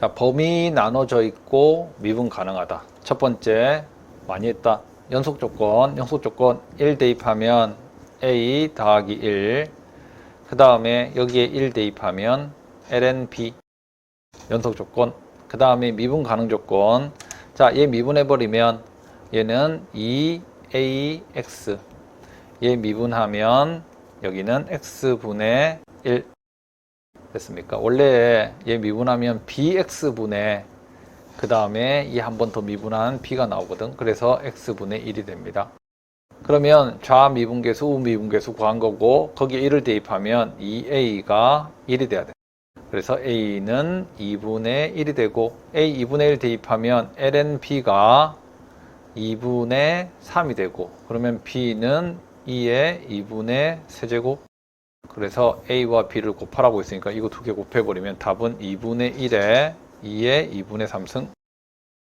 자, 범위 나눠져 있고 미분 가능하다. 첫 번째, 많이 했다. 연속 조건, 연속 조건 1 대입하면 A 더하기 1. 그 다음에 여기에 1 대입하면 ln b. 연속 조건. 그 다음에 미분 가능 조건. 자, 얘 미분해버리면 얘는 2ax. 얘 미분하면 여기는 x분의 1 됐습니까? 원래 얘 미분하면 bx분의 그 다음에 이 한 번 더 미분한 b가 나오거든. 그래서 x분의 1이 됩니다. 그러면 좌 미분계수, 우 미분계수 구한 거고 거기에 1을 대입하면 2a가 1이 돼야 돼. 그래서 a는 2분의 1이 되고 a 2분의 1 대입하면 ln b가 2분의 3이 되고 그러면 b는 2의 2분의 세제곱 그래서 a와 b를 곱하라고 했으니까 이거 두 개 곱해버리면 답은 2분의 1에 2의 2분의 3승